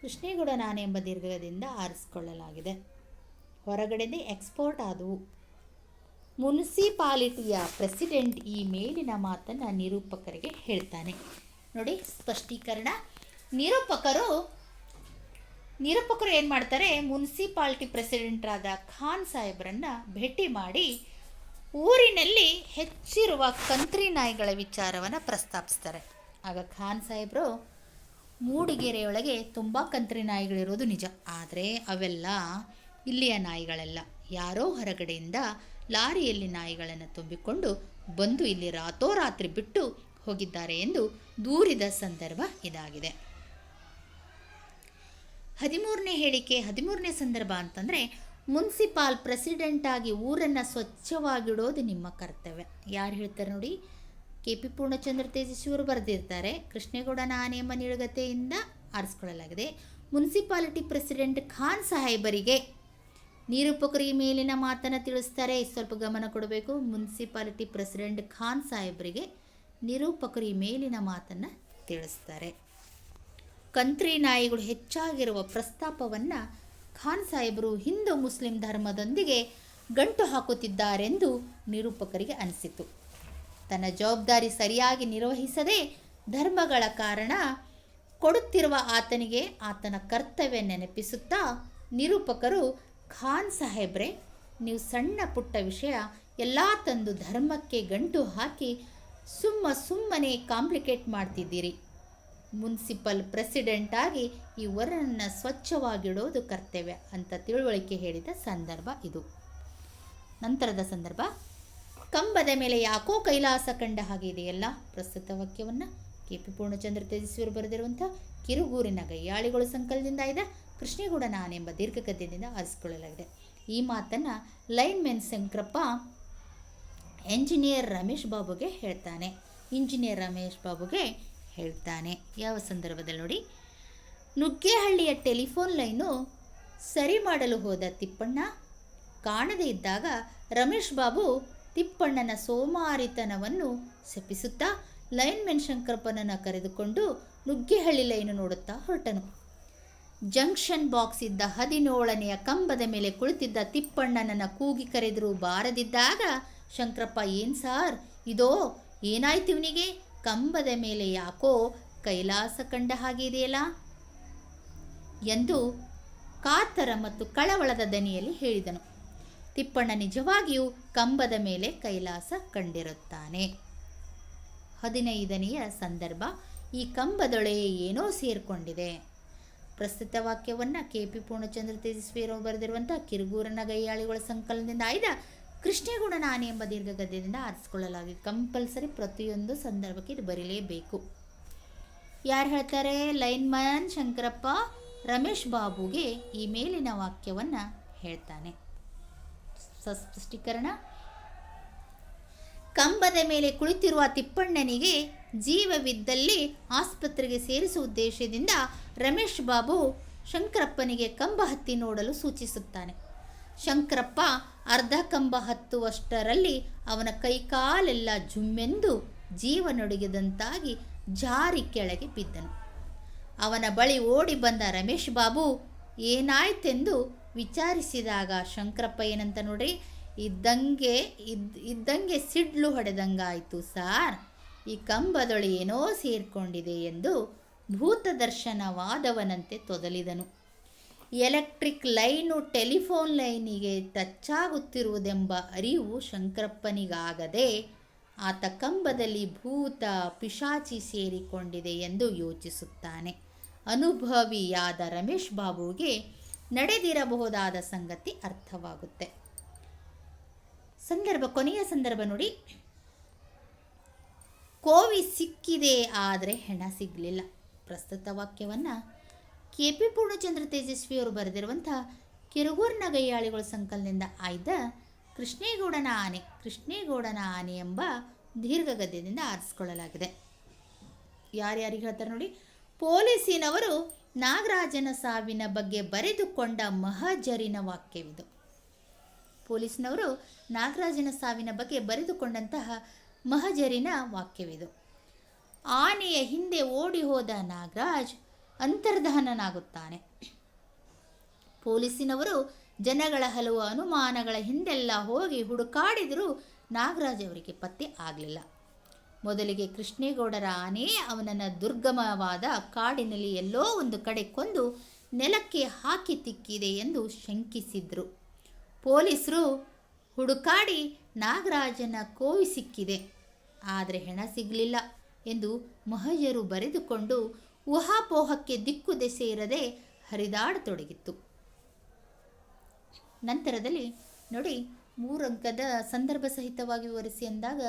ಕೃಷ್ಣೇಗೌಡ ನಾನೆ ಎಂಬ ದೀರ್ಘದಿಂದ ಆರಿಸಿಕೊಳ್ಳಲಾಗಿದೆ. ಹೊರಗಡೆಯಿಂದ ಎಕ್ಸ್ಪೋರ್ಟ್ ಆದವು ಮುನ್ಸಿಪಾಲಿಟಿಯ ಪ್ರೆಸಿಡೆಂಟ್ ಈ ಮೇಲಿನ ಮಾತನ್ನು ನಿರೂಪಕರಿಗೆ ಹೇಳ್ತಾನೆ. ನೋಡಿ, ಸ್ಪಷ್ಟೀಕರಣ. ನಿರೂಪಕರು ನಿರೂಪಕರು ಏನು ಮಾಡ್ತಾರೆ? ಮುನ್ಸಿಪಾಲ್ಟಿ ಪ್ರೆಸಿಡೆಂಟ್ರಾದ ಖಾನ್ ಸಾಹೇಬರನ್ನು ಭೇಟಿ ಮಾಡಿ ಊರಿನಲ್ಲಿ ಹೆಚ್ಚಿರುವ ಕಂತ್ರಿ ನಾಯಿಗಳ ವಿಚಾರವನ್ನು ಪ್ರಸ್ತಾಪಿಸ್ತಾರೆ. ಆಗ ಖಾನ್ ಸಾಹೇಬ್ರು ಮೂಡಿಗೆರೆಯೊಳಗೆ ತುಂಬ ಕಂತ್ರಿ ನಾಯಿಗಳಿರೋದು ನಿಜ. ಆದರೆ ಅವೆಲ್ಲ ಇಲ್ಲಿಯ ನಾಯಿಗಳೆಲ್ಲ. ಯಾರೋ ಹೊರಗಡೆಯಿಂದ ಲಾರಿಯಲ್ಲಿ ನಾಯಿಗಳನ್ನು ತುಂಬಿಕೊಂಡು ಬಂದು ಇಲ್ಲಿ ರಾತೋರಾತ್ರಿ ಬಿಟ್ಟು ಹೋಗಿದ್ದಾರೆ ಎಂದು ದೂರಿದ ಸಂದರ್ಭ ಇದಾಗಿದೆ. ಹದಿಮೂರನೇ ಹೇಳಿಕೆ ಹದಿಮೂರನೇ ಸಂದರ್ಭ ಅಂತಂದರೆ ಮುನ್ಸಿಪಾಲ್ ಪ್ರೆಸಿಡೆಂಟ್ ಆಗಿ ಊರನ್ನು ಸ್ವಚ್ಛವಾಗಿಡೋದು ನಿಮ್ಮ ಕರ್ತವ್ಯ. ಯಾರು ಹೇಳ್ತಾರೆ ನೋಡಿ? ಕೆ ಪಿ ಪೂರ್ಣಚಂದ್ರ ತೇಜಸ್ವಿಯವರು ಬರೆದಿರ್ತಾರೆ ಆನೆ ಎಂಬ ಆರಿಸಿಕೊಳ್ಳಲಾಗಿದೆ ಆರಿಸ್ಕೊಳ್ಳಲಾಗಿದೆ. ಮುನ್ಸಿಪಾಲಿಟಿ ಪ್ರೆಸಿಡೆಂಟ್ ಖಾನ್ ಸಾಹೇಬರಿಗೆ ನೀರುಪಕರಿ ಮೇಲಿನ ಮಾತನ್ನು ತಿಳಿಸ್ತಾರೆ. ಸ್ವಲ್ಪ ಗಮನ ಕೊಡಬೇಕು. ಮುನ್ಸಿಪಾಲಿಟಿ ಪ್ರೆಸಿಡೆಂಟ್ ಖಾನ್ ಸಾಹೇಬರಿಗೆ ನಿರೂಪಕರಿ ಮೇಲಿನ ಮಾತನ್ನು ತಿಳಿಸ್ತಾರೆ. ಕಂತ್ರಿ ನಾಯಿಗಳು ಹೆಚ್ಚಾಗಿರುವ ಪ್ರಸ್ತಾಪವನ್ನು ಖಾನ್ ಸಾಹೇಬರು ಹಿಂದೂ ಮುಸ್ಲಿಂ ಧರ್ಮದೊಂದಿಗೆ ಗಂಟು ಹಾಕುತ್ತಿದ್ದಾರೆಂದು ನಿರೂಪಕರಿಗೆ ಅನಿಸಿತು ತನ್ನ ಜವಾಬ್ದಾರಿ ಸರಿಯಾಗಿ ನಿರ್ವಹಿಸದೆ ಧರ್ಮಗಳ ಕಾರಣ ಕೊಡುತ್ತಿರುವ ಆತನಿಗೆ ಆತನ ಕರ್ತವ್ಯ ನೆನಪಿಸುತ್ತಾ ನಿರೂಪಕರು ಖಾನ್ ಸಾಹೇಬ್ರೆ, ನೀವು ಸಣ್ಣ ಪುಟ್ಟ ವಿಷಯ ಎಲ್ಲ ತಂದು ಧರ್ಮಕ್ಕೆ ಗಂಟು ಹಾಕಿ ಸುಮ್ಮ ಸುಮ್ಮನೆ ಕಾಂಪ್ಲಿಕೇಟ್ ಮಾಡ್ತಿದ್ದೀರಿ. ಮುನ್ಸಿಪಲ್ ಪ್ರೆಸಿಡೆಂಟ್ ಆಗಿ ಈ ವರನನ್ನು ಸ್ವಚ್ಛವಾಗಿಡೋದು ಕರ್ತವ್ಯ ಅಂತ ತಿಳುವಳಿಕೆ ಹೇಳಿದ ಸಂದರ್ಭ ಇದು. ನಂತರದ ಸಂದರ್ಭ ಕಂಬದ ಮೇಲೆ ಯಾಕೋ ಕೈಲಾಸ ಕಂಡ ಹಾಗೆ ಇದೆಯಲ್ಲ ಪ್ರಸ್ತುತ ವಾಕ್ಯವನ್ನು ಕೆ ಪಿ ಪೂರ್ಣಚಂದ್ರ ತೇಜಸ್ವಿಯವರು ಬರೆದಿರುವಂಥ ಕಿರುಗೂರಿನ ಗಯ್ಯಾಳಿಗಳು ಸಂಕಲನದಿಂದ ಆಯ್ದ ಕೃಷ್ಣೇಗೌಡ ನಾನೆಂಬ ದೀರ್ಘಗದ್ಯದಿಂದ ಆರಿಸಿಕೊಳ್ಳಲಾಗಿದೆ. ಈ ಮಾತನ್ನು line men Shankarappa engineer Ramesh ಬಾಬುಗೆ ಹೇಳ್ತಾನೆ. ಇಂಜಿನಿಯರ್ ರಮೇಶ್ ಬಾಬುಗೆ ಹೇಳ್ತಾನೆ. ಯಾವ ಸಂದರ್ಭದಲ್ಲಿ ನೋಡಿ. ನುಗ್ಗೇಹಳ್ಳಿಯ ಟೆಲಿಫೋನ್ ಲೈನು ಸರಿ ಮಾಡಲು ಹೋದ ತಿಪ್ಪಣ್ಣ ಕಾಣದೇ ಇದ್ದಾಗ ರಮೇಶ್ ಬಾಬು ತಿಪ್ಪಣ್ಣನ ಸೋಮಾರಿತನವನ್ನು ಶಪಿಸುತ್ತಾ ಲೈನ್ಮೆನ್ ಶಂಕರಪ್ಪನನ್ನು ಕರೆದುಕೊಂಡು ನುಗ್ಗೆಹಳ್ಳಿ ಲೈನು ನೋಡುತ್ತಾ ಹೊರಟನು. ಜಂಕ್ಷನ್ ಬಾಕ್ಸ್ ಇದ್ದ ಹದಿನೇಳನೆಯ ಕಂಬದ ಮೇಲೆ ಕುಳಿತಿದ್ದ ತಿಪ್ಪಣ್ಣನನ್ನು ಕೂಗಿ ಕರೆದರೂ ಬಾರದಿದ್ದಾಗ, ಶಂಕರಪ್ಪ, ಏನು ಸಾರ್? ಇದೋ, ಏನಾಯ್ತು ಇವನಿಗೆ? ಕಂಬದ ಮೇಲೆ ಯಾಕೋ ಕೈಲಾಸ ಕಂಡ ಹಾಗೆ ಇದೆಯಲ್ಲ? ಎಂದು ಕಾತರ ಮತ್ತು ಕಳವಳದ ದನಿಯಲ್ಲಿ ಹೇಳಿದನು. ತಿಪ್ಪಣ್ಣ ನಿಜವಾಗಿಯೂ ಕಂಬದ ಮೇಲೆ ಕೈಲಾಸ ಕಂಡಿರುತ್ತಾನೆ. ಹದಿನೈದನೆಯ ಸಂದರ್ಭ, ಈ ಕಂಬದೊಳೆ ಏನೋ ಸೇರಿಕೊಂಡಿದೆ. ಪ್ರಸ್ತುತ ವಾಕ್ಯವನ್ನು ಕೆ ಪಿ ಪೂರ್ಣಚಂದ್ರ ತೇಜಸ್ವಿಯವರು ಬರೆದಿರುವಂಥ ಕಿರುಗೂರನ ಗೈಯಾಳಿಗಳ ಸಂಕಲನದಿಂದ ಆಯ್ದ ಕೃಷ್ಣೇಗೌಡ ನಾನೆ ಎಂಬ ದೀರ್ಘ ಗದ್ಯದಿಂದ ಆರಿಸಿಕೊಳ್ಳಲಾಗಿದೆ ಕಂಪಲ್ಸರಿ ಪ್ರತಿಯೊಂದು ಸಂದರ್ಭಕ್ಕೆ ಇದು ಬರೀಲೇಬೇಕು. ಯಾರು ಹೇಳ್ತಾರೆ? ಲೈನ್ ಮ್ಯಾನ್ ಶಂಕರಪ್ಪ ರಮೇಶ್ ಬಾಬುಗೆ ಈ ಮೇಲಿನ ವಾಕ್ಯವನ್ನು ಹೇಳ್ತಾನೆ. ಸ- ಸ್ಪಷ್ಟೀಕರಣ ಕಂಬದ ಮೇಲೆ ಕುಳಿತಿರುವ ತಿಪ್ಪಣ್ಣನಿಗೆ ಜೀವವಿದ್ದಲ್ಲಿ ಆಸ್ಪತ್ರೆಗೆ ಸೇರಿಸುವ ಉದ್ದೇಶದಿಂದ ರಮೇಶ್ ಬಾಬು ಶಂಕರಪ್ಪನಿಗೆ ಕಂಬ ಹತ್ತಿ ನೋಡಲು ಸೂಚಿಸುತ್ತಾನೆ. ಶಂಕರಪ್ಪ ಅರ್ಧ ಕಂಬ ಹತ್ತುವಷ್ಟರಲ್ಲಿ ಅವನ ಕೈಕಾಲೆಲ್ಲ ಜುಮ್ಮೆಂದು ಜೀವನೊಡಗಿದಂತಾಗಿ ಜಾರಿ ಕೆಳಗೆ ಬಿದ್ದನು. ಅವನ ಬಳಿ ಓಡಿ ಬಂದ ರಮೇಶ್ ಬಾಬು, ಏನಾಯ್ತೆಂದು ವಿಚಾರಿಸಿದಾಗ ಶಂಕರಪ್ಪ ಏನಂತ ನೋಡ್ರಿ, ಇದ್ದಂಗೆ, ಇದ್, ಇದ್ದಂಗೆ ಸಿಡ್ಲು ಹೊಡೆದಂಗಾಯಿತು ಸಾರ್. ಈ ಕಂಬದೊಳೆ ಏನೋ ಸೇರ್ಕೊಂಡಿದೆ ಎಂದು ಭೂತದರ್ಶನವಾದವನಂತೆ ತೊದಲಿದನು. ಎಲೆಕ್ಟ್ರಿಕ್ ಲೈನು ಟೆಲಿಫೋನ್ ಲೈನಿಗೆ ಟಚ್ ಆಗುತ್ತಿರುವುದೆಂಬ ಅರಿವು ಶಂಕರಪ್ಪನಿಗಾಗದೆ ಆತ ಕಂಬದಲ್ಲಿ ಭೂತ ಪಿಶಾಚಿ ಸೇರಿಕೊಂಡಿದೆ ಎಂದು ಯೋಚಿಸುತ್ತಾನೆ. ಅನುಭವಿಯಾದ ರಮೇಶ್ ಬಾಬುಗೆ ನಡೆದಿರಬಹುದಾದ ಸಂಗತಿ ಅರ್ಥವಾಗುತ್ತೆ. ಸಂದರ್ಭ, ಕೊನೆಯ ಸಂದರ್ಭ ನೋಡಿ. ಕೋವಿ ಸಿಕ್ಕಿದೆ ಆದರೆ ಹೆಣ ಸಿಗಲಿಲ್ಲ. ಪ್ರಸ್ತುತ ವಾಕ್ಯವನ್ನು ಕೆ ಪಿ ಪೂರ್ಣಚಂದ್ರ ತೇಜಸ್ವಿಯವರು ಬರೆದಿರುವಂಥ ಕಿರುಗೂರಿನ ಗೈಯಾಳಿಗಳ ಸಂಕಲನದಿಂದ ಆಯ್ದ ಕೃಷ್ಣೇಗೌಡನ ಆನೆ ಕೃಷ್ಣೇಗೌಡನ ಆನೆ ಎಂಬ ದೀರ್ಘಗದ್ಯದಿಂದ ಆರಿಸಿಕೊಳ್ಳಲಾಗಿದೆ. ಯಾರ್ಯಾರಿಗೆ ಹೇಳ್ತಾರೆ ನೋಡಿ. ಪೊಲೀಸಿನವರು ನಾಗರಾಜನ ಸಾವಿನ ಬಗ್ಗೆ ಬರೆದುಕೊಂಡ ಮಹಜರಿನ ವಾಕ್ಯವಿದು. ಪೊಲೀಸ್ನವರು ನಾಗರಾಜನ ಸಾವಿನ ಬಗ್ಗೆ ಬರೆದುಕೊಂಡಂತಹ ಮಹಜರಿನ ವಾಕ್ಯವಿದು. ಆನೆಯ ಹಿಂದೆ ಓಡಿ ಹೋದ ನಾಗರಾಜ್ ಅಂತರ್ಧಾನನಾಗುತ್ತಾನೆ ಪೊಲೀಸಿನವರು ಜನಗಳ ಹಲವು ಅನುಮಾನಗಳ ಹಿಂದೆಲ್ಲ ಹೋಗಿ ಹುಡುಕಾಡಿದರೂ ನಾಗರಾಜ್ ಅವರಿಗೆ ಪತ್ತೆ ಆಗಲಿಲ್ಲ. ಮೊದಲಿಗೆ ಕೃಷ್ಣೇಗೌಡರ ಆನೆ, ಅವನನ್ನು ದುರ್ಗಮವಾದ ಕಾಡಿನಲ್ಲಿ ಎಲ್ಲೋ ಒಂದು ಕಡೆ ಕೊಂದು ನೆಲಕ್ಕೆ ಹಾಕಿ ತಿಕ್ಕಿದೆ ಎಂದು ಶಂಕಿಸಿದ್ರು. ಪೊಲೀಸರು ಹುಡುಕಾಡಿ ನಾಗರಾಜನ ಕೋವಿ ಸಿಕ್ಕಿದೆ. ಆದರೆ ಹೆಣ ಸಿಗಲಿಲ್ಲ ಎಂದು ಮಹಜರು ಬರೆದುಕೊಂಡು ಊಹಾಪೋಹಕ್ಕೆ ದಿಕ್ಕು ದೆಸೆ ಇರದೆ ಹರಿದಾಡತೊಡಗಿತ್ತು. ನಂತರದಲ್ಲಿ ನೋಡಿ ಮೂರಂಕದ ಸಂದರ್ಭ ಸಹಿತವಾಗಿ ವಿವರಿಸಿ ಅಂದಾಗ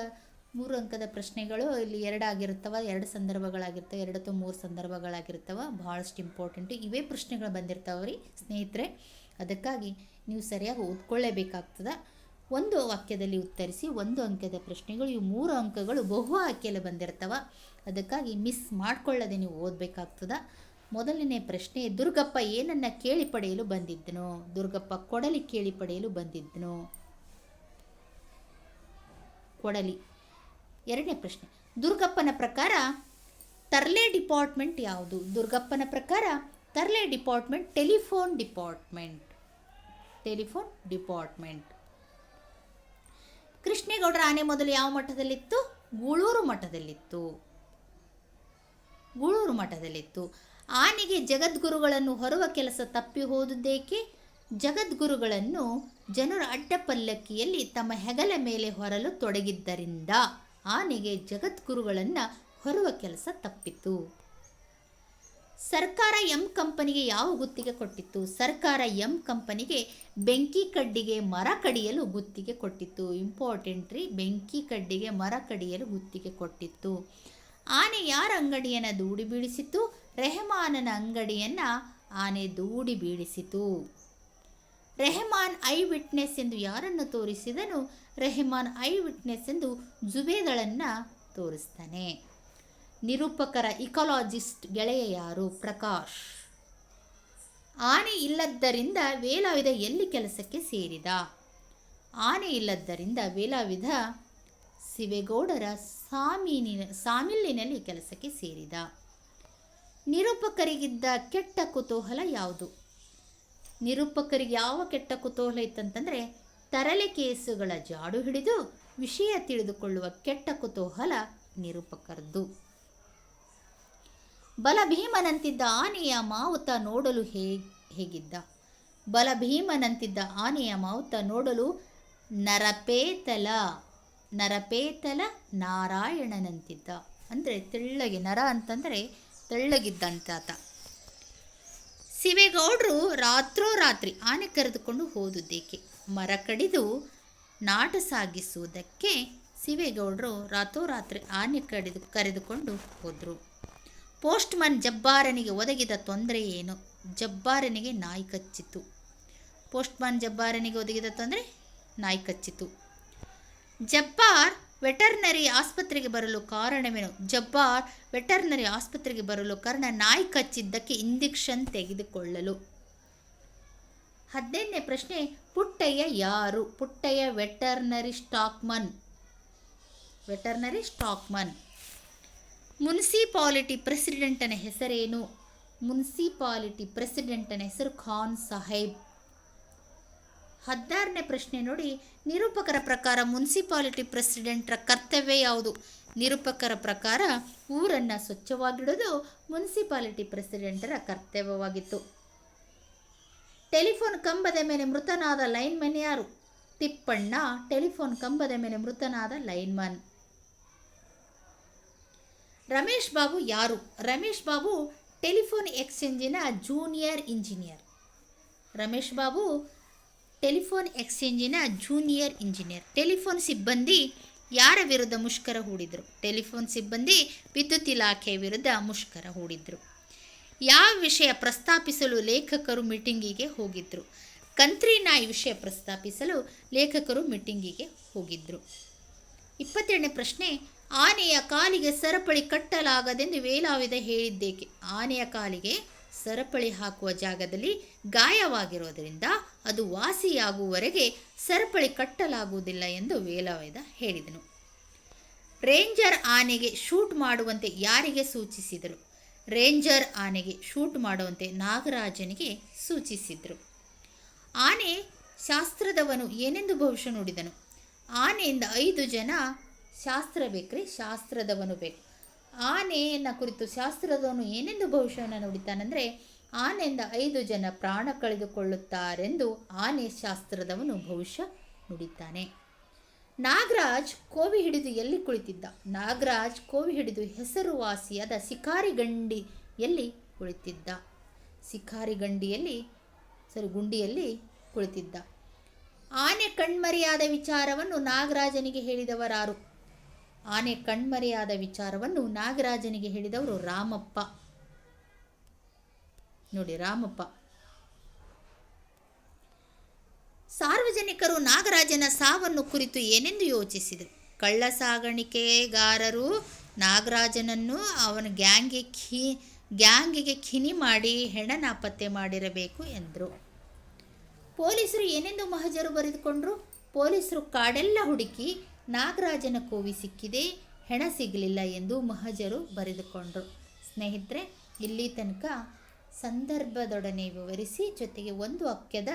ಮೂರು ಅಂಕದ ಪ್ರಶ್ನೆಗಳು ಇಲ್ಲಿ ಎರಡಾಗಿರ್ತವೆ ಎರಡು ಸಂದರ್ಭಗಳಾಗಿರ್ತವೆ ಎರಡು ಅಥವಾ ಮೂರು ಸಂದರ್ಭಗಳಾಗಿರ್ತವೆ ಭಾಳಷ್ಟು ಇಂಪಾರ್ಟೆಂಟು ಇವೇ ಪ್ರಶ್ನೆಗಳು ಬಂದಿರ್ತಾವೆ ರೀ ಸ್ನೇಹಿತರೆ. ಅದಕ್ಕಾಗಿ ನೀವು ಸರಿಯಾಗಿ ಓದ್ಕೊಳ್ಳೇಬೇಕಾಗ್ತದೆ. ಒಂದು ವಾಕ್ಯದಲ್ಲಿ ಉತ್ತರಿಸಿ, ಒಂದು ಅಂಕದ ಪ್ರಶ್ನೆಗಳು ಇವು ಮೂರು ಅಂಕಗಳು ಬಹು ಆಯ್ಕೆಯಲ್ಲಿ ಬಂದಿರ್ತವೆ. ಅದಕ್ಕಾಗಿ ಮಿಸ್ ಮಾಡ್ಕೊಳ್ಳದೆ ನೀವು ಓದಬೇಕಾಗ್ತದೆ. ಮೊದಲನೇ ಪ್ರಶ್ನೆ, ದುರ್ಗಪ್ಪ ಏನನ್ನ ಕೇಳಿ ಪಡೆಯಲು ಬಂದಿದ್ದನು? ದುರ್ಗಪ್ಪ ಕೊಡಲಿ ಕೇಳಿ ಪಡೆಯಲು ಬಂದಿದ್ದನು. ಕೊಡಲಿ. ಎರಡನೇ ಪ್ರಶ್ನೆ. ದುರ್ಗಪ್ಪನ ಪ್ರಕಾರ ತರ್ಲೆ ಡಿಪಾರ್ಟ್ಮೆಂಟ್ ಯಾವುದು? ದುರ್ಗಪ್ಪನ ಪ್ರಕಾರ ತರ್ಲೆ department, telephone department. Telephone department. ಕೃಷ್ಣೇಗೌಡರ ಆನೆ ಮೊದಲು ಯಾವ ಮಠದಲ್ಲಿತ್ತು? ಗೂಳೂರು ಮಠದಲ್ಲಿತ್ತು. ಗೂಳೂರು ಮಠದಲ್ಲಿತ್ತು. ಆನೆಗೆ ಜಗದ್ಗುರುಗಳನ್ನು ಹೊರುವ ಕೆಲಸ ತಪ್ಪಿ ಹೋದುದೇಕೆ ಜಗದ್ಗುರುಗಳನ್ನು ಅಡ್ಡ ಅಡ್ಡಪಲ್ಲಕ್ಕಿಯಲ್ಲಿ ತಮ್ಮ ಹೆಗಲ ಮೇಲೆ ಹೊರಲು ತೊಡಗಿದ್ದರಿಂದ. ಆನೆಗೆ ಜಗದ್ಗುರುಗಳನ್ನು ಹೊರುವ ಕೆಲಸ ತಪ್ಪಿತು ಸರ್ಕಾರ ಎಂ ಕಂಪನಿಗೆ ಯಾವ ಗುತ್ತಿಗೆ ಕೊಟ್ಟಿತ್ತು? ಸರ್ಕಾರ ಎಂ ಕಂಪನಿಗೆ ಬೆಂಕಿ ಕಡ್ಡಿಗೆ ಮರ ಕಡಿಯಲು ಗುತ್ತಿಗೆ ಕೊಟ್ಟಿತ್ತು. ಇಂಪಾರ್ಟೆಂಟ್ ರೀ ಬೆಂಕಿ ಕಡ್ಡಿಗೆ ಮರ ಕಡಿಯಲು ಗುತ್ತಿಗೆ ಕೊಟ್ಟಿತ್ತು. ಆನೆ ಯಾರ ಅಂಗಡಿಯನ್ನು ದೂಡಿ ಬೀಳಿಸಿತು ರೆಹಮಾನನ ಅಂಗಡಿಯನ್ನು ಆನೆ ದೂಡಿ ಬೀಳಿಸಿತು. ರೆಹಮಾನ್ ಐ ವಿಟ್ನೆಸ್ ಎಂದು ಯಾರನ್ನು ತೋರಿಸಿದನು? ರೆಹಮಾನ್ ಐ ವಿಟ್ನೆಸ್ ಎಂದು ಜುಬೇದಳನ್ನು ತೋರಿಸ್ತಾನೆ. ನಿರೂಪಕರ ಇಕಾಲಜಿಸ್ಟ್ ಗೆಳೆಯ ಯಾರು? ಪ್ರಕಾಶ್. ಆನೆ ಇಲ್ಲದ್ದರಿಂದ ವೇಲಾವಿದ ಎಲ್ಲಿ ಕೆಲಸಕ್ಕೆ ಸೇರಿದ? ಆನೆ ಇಲ್ಲದ್ದರಿಂದ ವೇಲಾವಿದ ಶಿವೇಗೌಡರ ಸಾಮೀನಿನ ಸಾಮಿಲ್ಲಿನಲ್ಲಿ ಕೆಲಸಕ್ಕೆ ಸೇರಿದ. ನಿರೂಪಕರಿಗಿದ್ದ ಕೆಟ್ಟ ಕುತೂಹಲ ಯಾವುದು? ನಿರೂಪಕರಿಗೆ ಯಾವ ಕೆಟ್ಟ ಕುತೂಹಲ ಇತ್ತಂತಂದರೆ ತರಲೆ ಕೇಸುಗಳ ಜಾಡು ಹಿಡಿದು ವಿಷಯ ತಿಳಿದುಕೊಳ್ಳುವ ಕೆಟ್ಟ ಕುತೂಹಲ ನಿರೂಪಕರದ್ದು. ಬಲಭೀಮನಂತಿದ್ದ ಆನೆಯ ಮಾವುತ ನೋಡಲು ಹೇಗಿದ್ದ? ಬಲಭೀಮನಂತಿದ್ದ ಆನೆಯ ಮಾವುತ ನೋಡಲು ನರಪೇತಲ ನರಪೇತಲ ನಾರಾಯಣನಂತಿದ್ದ. ಅಂದರೆ ತೆಳ್ಳಗೆ ನರ ಅಂತಂದರೆ ತೆಳ್ಳಗಿದ್ದಂತಾತ. ಶಿವೇಗೌಡರು ರಾತ್ರೋರಾತ್ರಿ ಆನೆ ಕರೆದುಕೊಂಡು ಹೋದುದೇಕೆ ಮರ ಕಡಿದು ನಾಟ ಸಾಗಿಸುವುದಕ್ಕೆ ಶಿವೇಗೌಡರು ರಾತ್ರೋರಾತ್ರಿ ಆನೆ ಕಡಿದು ಕರೆದುಕೊಂಡು ಹೋದರು. ಪೋಸ್ಟ್ಮನ್ ಜಬ್ಬಾರನಿಗೆ ಒದಗಿದ ತೊಂದರೆ ಏನು? ಜಬ್ಬಾರನಿಗೆ ನಾಯಿ ಕಚ್ಚಿತು ಪೋಸ್ಟ್ಮನ್ ಜಬ್ಬಾರನಿಗೆ ಒದಗಿದ ತೊಂದರೆ ನಾಯಿ ಕಚ್ಚಿತು ಜಬ್ಬಾರ್ ವೆಟರ್ನರಿ ಆಸ್ಪತ್ರೆಗೆ ಬರಲು ಕಾರಣವೇನು? ಜಬ್ಬಾರ್ ವೆಟರ್ನರಿ ಆಸ್ಪತ್ರೆಗೆ ಬರಲು ಕಾರಣ ನಾಯಿ ಕಚ್ಚಿದ್ದಕ್ಕೆ ಇಂಜೆಕ್ಷನ್ ತೆಗೆದುಕೊಳ್ಳಲು. ಹದಿನೈದನೇ ಪ್ರಶ್ನೆ, ಪುಟ್ಟಯ್ಯ ಯಾರು? Puttaiah veterinary stockman. Veterinary stockman. Municipality ಪ್ರೆಸಿಡೆಂಟನ ಹೆಸರೇನು? ಮುನ್ಸಿಪಾಲಿಟಿ ಪ್ರೆಸಿಡೆಂಟನ ಹೆಸರು ಖಾನ್ ಸಾಹೇಬ್. ಹದಿನಾರನೇ ಪ್ರಶ್ನೆ ನೋಡಿ. ನಿರೂಪಕರ ಪ್ರಕಾರ ಮುನ್ಸಿಪಾಲಿಟಿ ಪ್ರೆಸಿಡೆಂಟ್ರ ಕರ್ತವ್ಯ ಯಾವುದು? ನಿರೂಪಕರ ಪ್ರಕಾರ ಊರನ್ನು ಸ್ವಚ್ಛವಾಗಿಡೋದು ಮುನ್ಸಿಪಾಲಿಟಿ ಪ್ರೆಸಿಡೆಂಟರ ಕರ್ತವ್ಯವಾಗಿತ್ತು. ಟೆಲಿಫೋನ್ ಕಂಬದ ಮೇಲೆ ಮೃತನಾದ ಲೈನ್ಮನ್ ಯಾರು? ತಿಪ್ಪಣ್ಣ, ಟೆಲಿಫೋನ್ ಕಂಬದ ಮೇಲೆ ಮೃತನಾದ ಲೈನ್ಮನ್ ರಮೇಶ್ ಬಾಬು ಯಾರು? Ramesh Babu telephone ಎಕ್ಸ್ಚೇಂಜಿನ junior engineer. Ramesh Babu telephone ಎಕ್ಸ್ಚೇಂಜಿನ junior engineer. Telephone ಸಿಬ್ಬಂದಿ ಯಾರ ವಿರುದ್ಧ ಮುಷ್ಕರ ಹೂಡಿದರು? ಟೆಲಿಫೋನ್ ಸಿಬ್ಬಂದಿ ವಿದ್ಯುತ್ ಇಲಾಖೆ ವಿರುದ್ಧ ಮುಷ್ಕರ ಹೂಡಿದರು. ಯಾವ ವಿಷಯ ಪ್ರಸ್ತಾಪಿಸಲು ಲೇಖಕರು ಮೀಟಿಂಗಿಗೆ ಹೋಗಿದ್ದರು ಕಂತ್ರಿ ನಾಯಿ ವಿಷಯ ಪ್ರಸ್ತಾಪಿಸಲು ಲೇಖಕರು ಮೀಟಿಂಗಿಗೆ ಹೋಗಿದ್ದರು ಇಪ್ಪತ್ತೆರಡನೇ ಪ್ರಶ್ನೆ, ಆನೆಯ ಕಾಲಿಗೆ ಸರಪಳಿ ಕಟ್ಟಲಾಗದೆಂದು ವೇಲಾವಿದ ಹೇಳಿದ್ದೇಕೆ? ಆನೆಯ ಕಾಲಿಗೆ ಸರಪಳಿ ಹಾಕುವ ಜಾಗದಲ್ಲಿ ಗಾಯವಾಗಿರೋದರಿಂದ ಅದು ವಾಸಿಯಾಗುವವರೆಗೆ ಸರಪಳಿ ಕಟ್ಟಲಾಗುವುದಿಲ್ಲ ಎಂದು ವೇಲಾವಿದ ಹೇಳಿದನು. ರೇಂಜರ್ ಆನೆಗೆ ಶೂಟ್ ಮಾಡುವಂತೆ ಯಾರಿಗೆ ಸೂಚಿಸಿದರು? ರೇಂಜರ್ ಆನೆಗೆ ಶೂಟ್ ಮಾಡುವಂತೆ ನಾಗರಾಜನಿಗೆ ಸೂಚಿಸಿದರು. ಆನೆ ಶಾಸ್ತ್ರದವನು ಏನೆಂದು ಭವಿಷ್ಯ ನುಡಿದನು? ಆನೆಯಿಂದ ಐದು ಜನ ಶಾಸ್ತ್ರ ಬೇಕ್ರಿ, ಶಾಸ್ತ್ರದವನು ಬೇಕು. ಆನೆಯನ್ನು ಕುರಿತು ಶಾಸ್ತ್ರದವನು ಏನೆಂದು ಭವಿಷ್ಯವನ್ನು ನುಡಿತಾನೆಂದರೆ ಆನೆಯಿಂದ ಐದು ಜನ ಪ್ರಾಣ ಕಳೆದುಕೊಳ್ಳುತ್ತಾರೆಂದು ಆನೆ ಶಾಸ್ತ್ರದವನು ಭವಿಷ್ಯ ನುಡಿತಾನೆ ನಾಗರಾಜ್ ಕೋವಿ ಹಿಡಿದು ಎಲ್ಲಿ ಕುಳಿತಿದ್ದ? ನಾಗರಾಜ್ ಕೋವಿ ಹಿಡಿದು ಹೆಸರುವಾಸಿಯಾದ ಸಿಕಾರಿಗಂಡಿಯಲ್ಲಿ ಕುಳಿತಿದ್ದ. ಸಿಕಾರಿಗಂಡಿಯಲ್ಲಿ ಸರಿ ಗುಂಡಿಯಲ್ಲಿ ಕುಳಿತಿದ್ದ. ಆನೆ ಕಣ್ಮರೆಯಾದ ವಿಚಾರವನ್ನು ನಾಗರಾಜನಿಗೆ ಹೇಳಿದವರಾರು. ಆನೆ ಕಣ್ಮರೆಯಾದ ವಿಚಾರವನ್ನು ನಾಗರಾಜನಿಗೆ ಹೇಳಿದವರು ರಾಮಪ್ಪ. ನೋಡಿ ರಾಮಪ್ಪ. ಸಾರ್ವಜನಿಕರು ನಾಗರಾಜನ ಸಾವನ್ನು ಕುರಿತು ಏನೆಂದು ಯೋಚಿಸಿದರು? ಕಳ್ಳ ಸಾಗಾಣಿಕೆಗಾರರು ನಾಗರಾಜನನ್ನು ಅವನ ಗ್ಯಾಂಗ್ಗೆ ಖಿ ಗ್ಯಾಂಗಿಗೆ ಖಿನಿ ಮಾಡಿ ಹೆಣ ನಾಪತ್ತೆ ಮಾಡಿರಬೇಕು ಎಂದರು. ಪೊಲೀಸರು ಏನೆಂದು ಮಹಜರು ಬರೆದುಕೊಂಡ್ರು? ಪೊಲೀಸರು ಕಾಡೆಲ್ಲ ಹುಡುಕಿ ನಾಗರಾಜನ ಕೋವಿ ಸಿಕ್ಕಿದೆ, ಹೆಣ ಸಿಗಲಿಲ್ಲ ಎಂದು ಮಹಜರು ಬರೆದುಕೊಂಡರು. ಸ್ನೇಹಿತರೆ, ಇಲ್ಲಿ ತನಕ ಸಂದರ್ಭದೊಡನೆ ವಿವರಿಸಿ ಜೊತೆಗೆ ಒಂದು ವಾಕ್ಯದ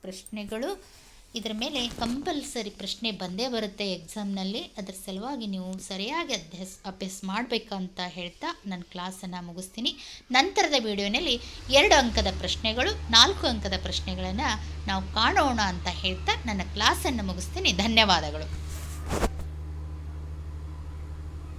ಪ್ರಶ್ನೆಗಳು. ಇದರ ಮೇಲೆ ಕಂಪಲ್ಸರಿ ಪ್ರಶ್ನೆ ಬಂದೇ ಬರುತ್ತೆ ಎಕ್ಸಾಮ್ನಲ್ಲಿ ಅದರ ಸಲುವಾಗಿ ನೀವು ಸರಿಯಾಗಿ ಅಭ್ಯಾಸ ಅಭ್ಯಾಸ ಮಾಡಬೇಕಂತ ಹೇಳ್ತಾ ನನ್ನ ಕ್ಲಾಸನ್ನು ಮುಗಿಸ್ತೀನಿ. ನಂತರದ ವಿಡಿಯೋನಲ್ಲಿ ಎರಡು ಅಂಕದ ಪ್ರಶ್ನೆಗಳು, ನಾಲ್ಕು ಅಂಕದ ಪ್ರಶ್ನೆಗಳನ್ನು ನಾವು ಕಾಣೋಣ ಅಂತ ಹೇಳ್ತಾ ನನ್ನ ಕ್ಲಾಸನ್ನು ಮುಗಿಸ್ತೀನಿ. ಧನ್ಯವಾದಗಳು.